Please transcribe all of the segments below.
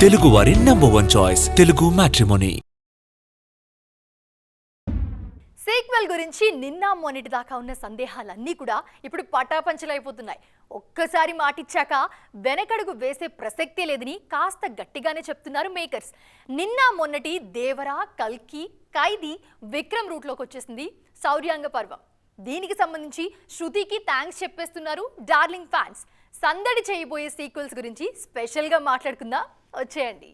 తెలుగువారి number one choice Telugu matrimony sequel గురించి నిన్న మొన్నటి దాకా ఉన్న సందేహాలన్నీ కూడా ఇప్పుడు పటాపంచలైపోతున్నాయి. ఒక్కసారి మాటిచ్చాక వెనకడుగు వేసే ప్రసక్తే లేదని కాస్త గట్టిగానే చెప్తున్నారు మేకర్స్ నిన్న మొన్నటి దేవరా కల్కి ఖైదీ విక్రమ్ రూట్లోకి వచ్చేసింది శౌర్యాంగ పర్వం. దీనికి సంబంధించి శృతికి థ్యాంక్స్ చెప్పేస్తున్నారు డార్లింగ్ ఫ్యాన్స్ సందడి చేయబోయే సీక్వెల్స్ గురించి స్పెషల్గా మాట్లాడుకుందాం. వచ్చేయండి.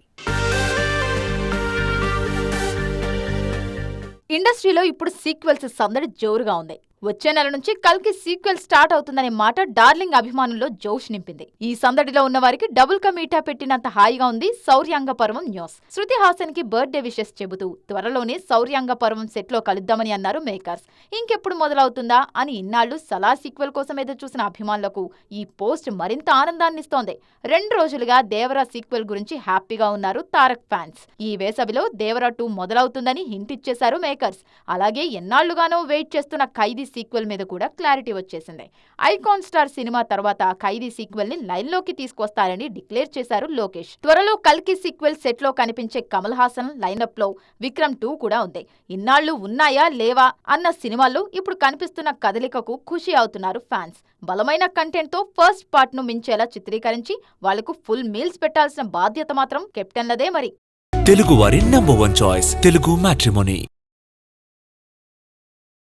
ఇండస్ట్రీలో ఇప్పుడు సీక్వెల్స్ సందడి జోరుగా ఉంది. వచ్చే నెల నుంచి కల్కి సీక్వెల్ స్టార్ట్ అవుతుందనే మాట డార్లింగ్ అభిమానుల్లో జోష్ నింపింది. ఈ సందడిలో ఉన్న వారికి డబుల్ కా మీఠా పెట్టినంత హాయిగా ఉంది శౌర్యాంగ పర్వం న్యూస్. శృతి హాసన్కి బర్త్డే విషెస్ చెబుతూ త్వరలోనే శౌర్యాంగ పర్వం సెట్లో కలుద్దామని అన్నారు మేకర్స్. ఇంకెప్పుడు మొదలవుతుందా అని ఇన్నాళ్ళు సలా సీక్వెల్ కోసం ఎదురు చూసిన అభిమానులకు ఈ పోస్ట్ మరింత ఆనందాన్నిస్తోంది. రెండు రోజులుగా దేవరా సీక్వెల్ గురించి హ్యాపీగా ఉన్నారు తారక్ ఫ్యాన్స్. ఈ వేసవిలో దేవరా టూ మొదలవుతుందని హింట్ ఇచ్చేశారు మేకర్స్. అలాగే ఎన్నాళ్ళుగానో వెయిట్ చేస్తున్న ఖైదీ సీక్వెల్ మీద కూడా క్లారిటీ వచ్చేసింది. ఐకాన్ స్టార్ సినిమా తర్వాత ఖైదీ సీక్వెల్ని లైన్లోకి తీసుకొస్తారని డిక్లేర్ చేశారు లోకేష్. త్వరలో కల్కి సీక్వెల్ సెట్లో కనిపించే కమల్ హాసన్ లైనప్లో విక్రమ్ టూ కూడా ఉంది. ఇన్నాళ్ళు ఉన్నాయా లేవా అన్న సినిమాల్లో ఇప్పుడు కనిపిస్తున్న కదలికకు ఖుషి అవుతున్నారు ఫ్యాన్స్. బలమైన కంటెంట్తో ఫస్ట్ పార్ట్ను మించేలా చిత్రీకరించి వాళ్ళకు ఫుల్ మీల్స్ పెట్టాల్సిన బాధ్యత మాత్రం కెప్టెన్లదే మరి. తెలుగువారి number one choice Telugu matrimony.